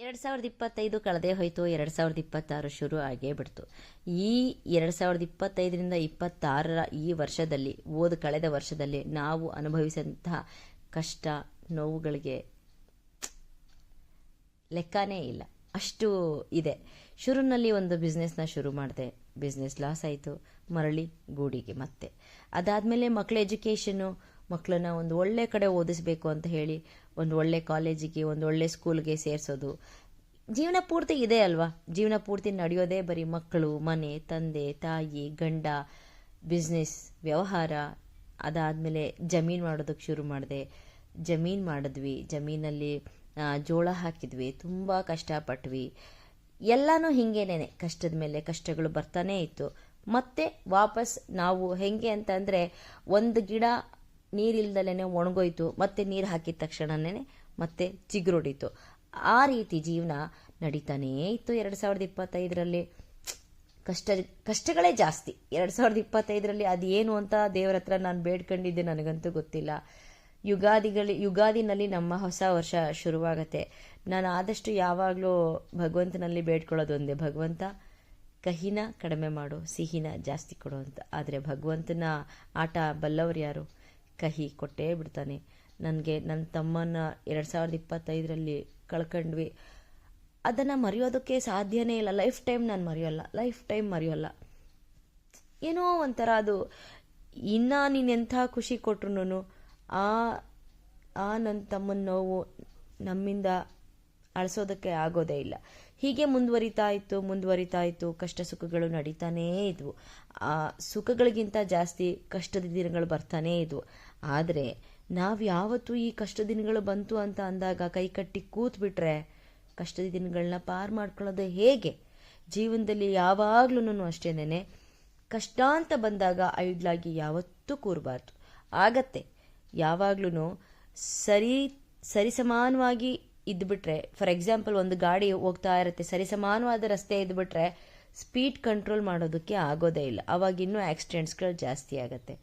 ಎರಡು ಸಾವಿರದ ಇಪ್ಪತ್ತೈದು ಕಳೆದೇ ಹೋಯಿತು. ಎರಡು ಸಾವಿರದ ಇಪ್ಪತ್ತಾರು ಶುರು ಆಗೇ ಬಿಡ್ತು. ಈ ಎರಡು ಸಾವಿರದ ಇಪ್ಪತ್ತೈದರಿಂದ ಇಪ್ಪತ್ತಾರರ ಈ ವರ್ಷದಲ್ಲಿ, ಓದು ಕಳೆದ ವರ್ಷದಲ್ಲಿ ನಾವು ಅನುಭವಿಸಿದಂತಹ ಕಷ್ಟ, ನೋವುಗಳಿಗೆ ಲೆಕ್ಕನೇ ಇಲ್ಲ. ಅಷ್ಟು ಇದೆ. ಶುರುನಲ್ಲಿ ಒಂದು ಬಿಸ್ನೆಸ್ನ ಶುರು ಮಾಡಿದೆ. ಬಿಸ್ನೆಸ್ ಲಾಸ್ ಆಯಿತು. ಮರಳಿ ಗೂಡಿಗೆ ಮತ್ತೆ. ಅದಾದಮೇಲೆ ಮಕ್ಕಳ ಎಜುಕೇಷನ್ನು ಮಕ್ಕಳನ್ನ ಒಂದು ಒಳ್ಳೆ ಕಡೆ ಓದಿಸ್ಬೇಕು ಅಂತ ಹೇಳಿ ಒಂದು ಒಳ್ಳೆ ಕಾಲೇಜಿಗೆ, ಒಂದು ಒಳ್ಳೆ ಸ್ಕೂಲ್ಗೆ ಸೇರಿಸೋದು. ಜೀವನ ಪೂರ್ತಿ ಇದೆ ಅಲ್ವಾ? ಜೀವನ ಪೂರ್ತಿ ನಡೆಯೋದೇ ಬರೀ ಮಕ್ಕಳು ಮನೆ, ತಂದೆ, ತಾಯಿ, ಗಂಡ ಬಿಸ್ನೆಸ್ ವ್ಯವಹಾರ. ಅದಾದಮೇಲೆ ಜಮೀನು ಮಾಡೋದಕ್ಕೆ ಶುರು ಮಾಡಿದೆ. ಜಮೀನು ಮಾಡಿದ್ವಿ. ಜಮೀನಲ್ಲಿ ಜೋಳ ಹಾಕಿದ್ವಿ. ತುಂಬ ಕಷ್ಟಪಟ್ವಿ. ಎಲ್ಲನೂ ಹಿಂಗೇನೆ ಕಷ್ಟದ ಮೇಲೆ ಕಷ್ಟಗಳು ಬರ್ತಾನೇ ಇತ್ತು. ಮತ್ತೆ ವಾಪಸ್ ನಾವು ಹೆಂಗೆ ಅಂತಂದರೆ ಒಂದು ಗಿಡ ನೀರಿಲ್ದಲೇ ಒಣಗೋಯ್ತು, ಮತ್ತೆ ನೀರು ಹಾಕಿದ ತಕ್ಷಣನೇ ಮತ್ತೆ ಚಿಗುರೊಡಿತು. ಆ ರೀತಿ ಜೀವನ ನಡೀತಾನೇ ಇತ್ತು ಎರಡು ಸಾವಿರದ ಇಪ್ಪತ್ತೈದರಲ್ಲಿ. ಕಷ್ಟ, ಕಷ್ಟಗಳೇ ಜಾಸ್ತಿ. ಎರಡು ಸಾವಿರದ ಇಪ್ಪತ್ತೈದರಲ್ಲಿ ಅದೇನು ಅಂತ ದೇವರ ಹತ್ರ ನಾನು ಬೇಡ್ಕೊಂಡಿದ್ದೆ ನನಗಂತೂ ಗೊತ್ತಿಲ್ಲ. ಯುಗಾದಿಗಳಿ, ಯುಗಾದಿನಲ್ಲಿ ನಮ್ಮ ಹೊಸ ವರ್ಷ ಶುರುವಾಗತ್ತೆ. ನಾನು ಆದಷ್ಟು ಯಾವಾಗಲೂ ಭಗವಂತನಲ್ಲಿ ಬೇಡ್ಕೊಳ್ಳೋದು ಒಂದೇ. ಭಗವಂತ ಕಹಿನ ಕಡಿಮೆ ಮಾಡು, ಸಿಹಿನ ಜಾಸ್ತಿ ಕೊಡು ಅಂತ. ಆದರೆ ಭಗವಂತನ ಆಟ ಬಲ್ಲವ್ರು ಯಾರು? ಕಹಿ ಕೊಟ್ಟೇ ಬಿಡ್ತಾನೆ. ನನಗೆ ನನ್ನ ತಮ್ಮನ ಎರಡು ಸಾವಿರದ ಇಪ್ಪತ್ತೈದರಲ್ಲಿ ಕಳ್ಕೊಂಡ್ವಿ. ಅದನ್ನು ಮರೆಯೋದಕ್ಕೆ ಸಾಧ್ಯನೇ ಇಲ್ಲ. ಲೈಫ್ ಟೈಮ್ ನಾನು ಮರೆಯೋಲ್ಲ. Life time ಮರೆಯೋಲ್ಲ. ಏನೋ ಒಂಥರ ಅದು. ಇನ್ನೂ ನೀನು ಎಂಥ ಖುಷಿ ಕೊಟ್ರು ಆ ಆ ನನ್ನ ತಮ್ಮನ ನೋವು ನಮ್ಮಿಂದ ಅಳಿಸೋದಕ್ಕೆ ಆಗೋದೇ ಇಲ್ಲ. ಹೀಗೆ ಮುಂದುವರಿತಾ ಇತ್ತು ಮುಂದುವರಿತಾ ಇತ್ತು. ಕಷ್ಟ ಸುಖಗಳು ನಡೀತಾನೇ ಇದ್ವು. ಆ, ಸುಖಗಳಿಗಿಂತ ಜಾಸ್ತಿ ಕಷ್ಟದ ದಿನಗಳು ಬರ್ತಾನೇ ಇದ್ವು. ಆದರೆ, ನಾವು ಯಾವತ್ತೂ ಈ ಕಷ್ಟ ದಿನಗಳು ಬಂತು ಅಂತ ಅಂದಾಗ ಕೈ ಕಟ್ಟಿ ಕೂತ್ಬಿಟ್ರೆ ಕಷ್ಟದ ದಿನಗಳನ್ನ ಪಾರ್ ಮಾಡ್ಕೊಳ್ಳೋದು ಹೇಗೆ? ಜೀವನದಲ್ಲಿ ಯಾವಾಗ್ಲೂ ಅಷ್ಟೇನೆ ಕಷ್ಟ ಅಂತ ಬಂದಾಗ ಐಡ್ಲಾಗಿ ಯಾವತ್ತೂ ಕೂರಬಾರ್ದು. ಆಗತ್ತೆ. ಯಾವಾಗ್ಲೂ ಸರಿ, ಸರಿಸಮಾನವಾಗಿ ಇದ್ಬಿಟ್ರೆ ಫಾರ್ ಎಕ್ಸಾಂಪಲ್ ಒಂದು ಗಾಡಿ ಹೋಗ್ತಾ ಇರುತ್ತೆ, ಸರಿಸಮಾನವಾದ ರಸ್ತೆ ಇದ್ಬಿಟ್ರೆ ಸ್ಪೀಡ್ ಕಂಟ್ರೋಲ್ ಮಾಡೋದಕ್ಕೆ ಆಗೋದೇ ಇಲ್ಲ. ಅವಾಗ ಇನ್ನೂ ಆಕ್ಸಿಡೆಂಟ್ಸ್ಗಳು ಜಾಸ್ತಿ ಆಗುತ್ತೆ.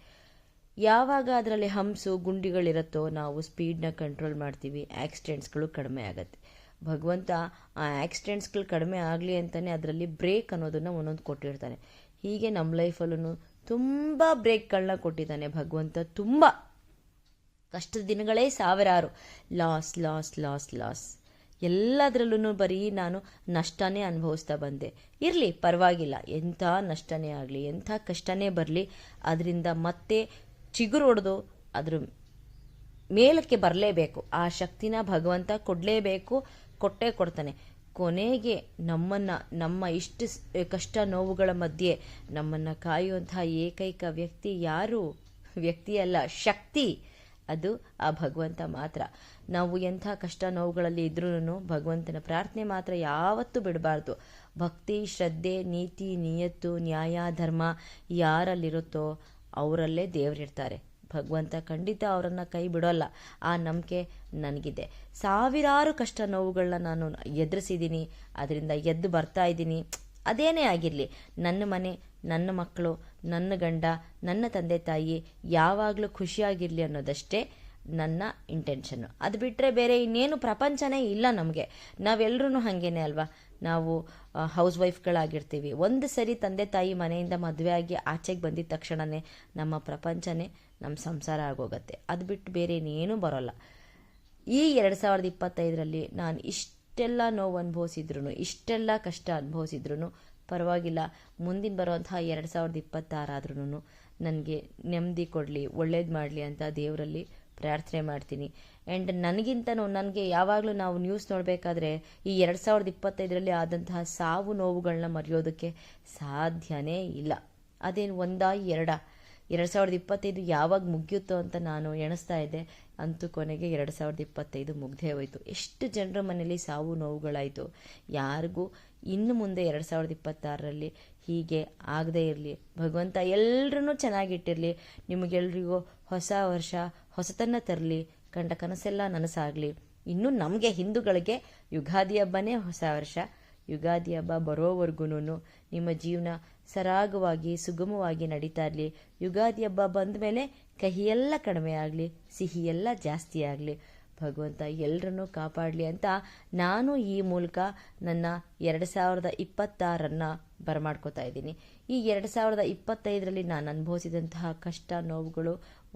ಯಾವಾಗ ಅದರಲ್ಲಿ ಹಂಸು, ಗುಂಡಿಗಳಿರುತ್ತೋ, ನಾವು ಸ್ಪೀಡ್ನ ಕಂಟ್ರೋಲ್ ಮಾಡ್ತೀವಿ ಆಕ್ಸಿಡೆಂಟ್ಸ್ಗಳು ಕಡಿಮೆ ಆಗುತ್ತೆ. ಭಗವಂತ ಆ ಆಕ್ಸಿಡೆಂಟ್ಸ್ಗಳು ಕಡಿಮೆ ಆಗಲಿ ಅಂತಲೇ ಅದರಲ್ಲಿ ಬ್ರೇಕ್ ಅನ್ನೋದನ್ನು ಒಂದೊಂದು ಕೊಟ್ಟಿರ್ತಾನೆ. ಹೀಗೆ ನಮ್ಮ ಲೈಫಲ್ಲೂ ತುಂಬ ಬ್ರೇಕ್ಗಳನ್ನ ಕೊಟ್ಟಿದ್ದಾನೆ ಭಗವಂತ. ತುಂಬ. ಕಷ್ಟದ ದಿನಗಳೇ ಸಾವಿರಾರು. ಲಾಸ್ ಲಾಸ್ ಲಾಸ್ ಲಾಸ್ ಎಲ್ಲದರಲ್ಲೂ ಬರೀ ನಾನು ನಷ್ಟನೇ ಅನುಭವಿಸ್ತಾ ಬಂದೆ. ಇರಲಿ, ಪರವಾಗಿಲ್ಲ. ಎಂಥ ನಷ್ಟನೇ ಆಗಲಿ, ಎಂಥ ಕಷ್ಟನೇ ಬರಲಿ, ಅದರಿಂದ ಮತ್ತೆ ಚಿಗುರೊಡೆದು ಅದ್ರ ಮೇಲಕ್ಕೆ ಬರಲೇಬೇಕು. ಆ ಶಕ್ತಿನ ಭಗವಂತ ಕೊಡಲೇಬೇಕು, ಕೊಟ್ಟೇ ಕೊಡ್ತಾನೆ. ಕೊನೆಗೆ ನಮ್ಮನ್ನು, ನಮ್ಮ ಇಷ್ಟು ಕಷ್ಟ ನೋವುಗಳ ಮಧ್ಯೆ ನಮ್ಮನ್ನು ಕಾಯುವಂತಹ ಏಕೈಕ ವ್ಯಕ್ತಿ ಯಾರು? ವ್ಯಕ್ತಿಯಲ್ಲ, ಶಕ್ತಿ. ಅದು ಆ ಭಗವಂತ ಮಾತ್ರ. ನಾವು ಎಂಥ ಕಷ್ಟ ನೋವುಗಳಲ್ಲಿ ಇದ್ರೂ ಭಗವಂತನ ಪ್ರಾರ್ಥನೆ ಮಾತ್ರ ಯಾವತ್ತೂ ಬಿಡಬಾರ್ದು. ಭಕ್ತಿ, ಶ್ರದ್ಧೆ, ನೀತಿ, ನಿಯತ್ತು, ನ್ಯಾಯ, ಧರ್ಮ ಯಾರಲ್ಲಿರುತ್ತೋ ಅವರಲ್ಲೇ ದೇವರಿರ್ತಾರೆ. ಭಗವಂತ ಖಂಡಿತ ಅವರನ್ನು ಕೈ ಬಿಡೋಲ್ಲ. ಆ ನಂಬಿಕೆ ನನಗಿದೆ. ಸಾವಿರಾರು ಕಷ್ಟ ನೋವುಗಳನ್ನ ನಾನು ಎದುರಿಸಿದ್ದೀನಿ. ಅದರಿಂದ ಎದ್ದು ಬರ್ತಾ ಇದ್ದೀನಿ. ಅದೇನೇ ಆಗಿರಲಿ. ನನ್ನ ಮನೆ, ನನ್ನ ಮಕ್ಕಳು ನನ್ನ ಗಂಡ, ನನ್ನ ತಂದೆ ತಾಯಿ ಯಾವಾಗಲೂ ಖುಷಿಯಾಗಿರಲಿ ಅನ್ನೋದಷ್ಟೇ ನನ್ನ ಇಂಟೆನ್ಷನ್ನು ಅದು ಬಿಟ್ಟರೆ ಬೇರೆ ಇನ್ನೇನು ಪ್ರಪಂಚನೇ ಇಲ್ಲ ನಮಗೆ. ನಾವೆಲ್ಲರೂ ಹಾಗೇನೆ ಅಲ್ವಾ? ನಾವು ಹೌಸ್ ವೈಫ್ಗಳಾಗಿರ್ತೀವಿ ಒಂದು ಸರಿ ತಂದೆ ತಾಯಿ ಮನೆಯಿಂದ ಮದುವೆ ಆಗಿ ಆಚೆಗೆ ಬಂದಿದ್ದ ತಕ್ಷಣವೇ ನಮ್ಮ ಪ್ರಪಂಚನೇ ನಮ್ಮ ಸಂಸಾರ ಆಗೋಗತ್ತೆ. ಅದು ಬಿಟ್ಟು ಬೇರೆ ಇನ್ನೇನೂ ಬರೋಲ್ಲ. ಈ ಎರಡು ಸಾವಿರದ ಇಪ್ಪತ್ತೈದರಲ್ಲಿ ನಾನು ಇಷ್ಟೆಲ್ಲ ನೋವು ಅನುಭವಿಸಿದ್ರು ಇಷ್ಟೆಲ್ಲ ಕಷ್ಟ ಅನುಭವಿಸಿದ್ರು ಪರವಾಗಿಲ್ಲ. ಮುಂದಿನ ಬರುವಂತಹ ಎರಡು ಸಾವಿರದ ಇಪ್ಪತ್ತಾರಾದ್ರೂ ನನಗೆ ನೆಮ್ಮದಿ ಕೊಡಲಿ, ಒಳ್ಳೇದು ಮಾಡಲಿ ಅಂತ ದೇವರಲ್ಲಿ ಪ್ರಾರ್ಥನೆ ಮಾಡ್ತೀನಿ. ಆ್ಯಂಡ್ ನನಗಿಂತನೂ, ನನಗೆ ಯಾವಾಗಲೂ ನಾವು ನ್ಯೂಸ್ ನೋಡಬೇಕಾದ್ರೆ ಈ ಎರಡು ಸಾವಿರದ ಇಪ್ಪತ್ತೈದರಲ್ಲಿ ಆದಂತಹ ಸಾವು ನೋವುಗಳನ್ನ ಮರೆಯೋದಕ್ಕೆ ಸಾಧ್ಯನೇ ಇಲ್ಲ. ಅದೇನು ಒಂದಾ ಎರಡಾ? ಎರಡು ಸಾವಿರದ ಇಪ್ಪತ್ತೈದು ಯಾವಾಗ ಮುಗಿಯುತ್ತೋ ಅಂತ ನಾನು ಎಣಿಸ್ತಾ ಇದ್ದೆ. ಅಂತೂ ಕೊನೆಗೆ ಎರಡು ಸಾವಿರದ ಇಪ್ಪತ್ತೈದು ಮುಗ್ದೇ ಹೋಯಿತು. ಎಷ್ಟು ಜನರ ಮನೇಲಿ ಸಾವು ನೋವುಗಳಾಯಿತು. ಯಾರಿಗೂ ಇನ್ನು ಮುಂದೆ ಎರಡು ಸಾವಿರದ ಇಪ್ಪತ್ತಾರರಲ್ಲಿ ಹೀಗೆ ಆಗದೇ ಇರಲಿ. ಭಗವಂತ ಎಲ್ಲರೂ ಚೆನ್ನಾಗಿಟ್ಟಿರಲಿ. ನಿಮಗೆಲ್ರಿಗೂ ಹೊಸ ವರ್ಷ, ಹೊಸತನ್ನು ತರಲಿ. ಕಂಡ ಕನಸೆಲ್ಲ ನನಸಾಗಲಿ. ಇನ್ನು ನಮಗೆ ಹಿಂದೂಗಳಿಗೆ ಯುಗಾದಿ ಹಬ್ಬನೇ ಹೊಸ ವರ್ಷ. ಯುಗಾದಿ ಹಬ್ಬ ಬರೋವರೆಗೂ ನಿಮ್ಮ ಜೀವನ ಸರಾಗವಾಗಿ, ಸುಗಮವಾಗಿ ನಡೀತಾ ಇರಲಿ. ಯುಗಾದಿ ಹಬ್ಬ ಬಂದ ಮೇಲೆ ಕಹಿಯೆಲ್ಲ ಕಡಿಮೆ ಆಗಲಿ, ಸಿಹಿಯೆಲ್ಲ ಜಾಸ್ತಿ ಆಗಲಿ. ಭಗವಂತ ಎಲ್ಲರನ್ನೂ ಕಾಪಾಡಲಿ ಅಂತ ನಾನು ಈ ಮೂಲಕ ನನ್ನ ಎರಡು ಸಾವಿರದ ಇಪ್ಪತ್ತಾರನ್ನು ಬರಮಾಡ್ಕೋತಾ ಇದ್ದೀನಿ. ಈ ಎರಡು ಸಾವಿರದ ಇಪ್ಪತ್ತೈದರಲ್ಲಿ ನಾನು ಅನುಭವಿಸಿದಂತಹ ಕಷ್ಟ, ನೋವುಗಳು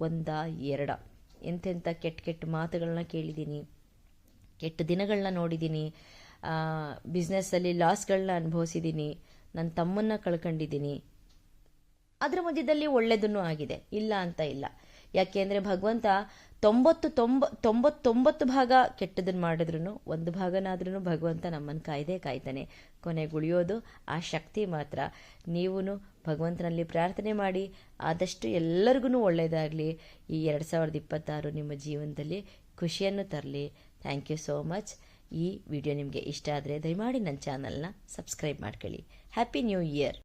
ಒಂದ, ಎರಡ. ಎಂತೆಂಥ ಕೆಟ್ಟ ಕೆಟ್ಟ ಮಾತುಗಳನ್ನ ಕೇಳಿದ್ದೀನಿ, ಕೆಟ್ಟ ದಿನಗಳನ್ನ ನೋಡಿದ್ದೀನಿ. ಬಿಸ್ನೆಸ್ಸಲ್ಲಿ ಲಾಸ್ಗಳನ್ನ ಅನುಭವಿಸಿದ್ದೀನಿ. ನನ್ನ ತಮ್ಮನ್ನ ಕಳ್ಕೊಂಡಿದ್ದೀನಿ. ಅದರ ಮಧ್ಯದಲ್ಲಿ ಒಳ್ಳೆಯದನ್ನು ಆಗಿದೆ. ಇಲ್ಲ ಅಂತ ಇಲ್ಲ. ಯಾಕೆಂದರೆ ಭಗವಂತ ತೊಂಬತ್ತು ತೊಂಬ, ತೊಂಬತ್ತೊಂಬತ್ತು ಭಾಗ ಕೆಟ್ಟದನ್ನು ಮಾಡಿದ್ರು ಒಂದು ಭಾಗನಾದ್ರೂ ಭಗವಂತ ನಮ್ಮನ್ನು ಕಾಯ್ದೇ ಕಾಯ್ತಾನೆ. ಕೊನೆಗೆ ಉಳಿಯೋದು ಆ ಶಕ್ತಿ ಮಾತ್ರ. ನೀವು ಭಗವಂತನಲ್ಲಿ ಪ್ರಾರ್ಥನೆ ಮಾಡಿ, ಆದಷ್ಟು ಎಲ್ಲರಿಗೂ ಒಳ್ಳೆಯದಾಗಲಿ ಈ ಎರಡು ಸಾವಿರದ ಇಪ್ಪತ್ತಾರು ನಿಮ್ಮ ಜೀವನದಲ್ಲಿ ಖುಷಿಯನ್ನು ತರಲಿ. Thank you so much. ಈ ವಿಡಿಯೋ ನಿಮಗೆ ಇಷ್ಟ ಆದರೆ ದಯಮಾಡಿ ನನ್ನ ಚಾನಲ್ನ ಸಬ್ಸ್ಕ್ರೈಬ್ ಮಾಡ್ಕೊಳ್ಳಿ. Happy new year!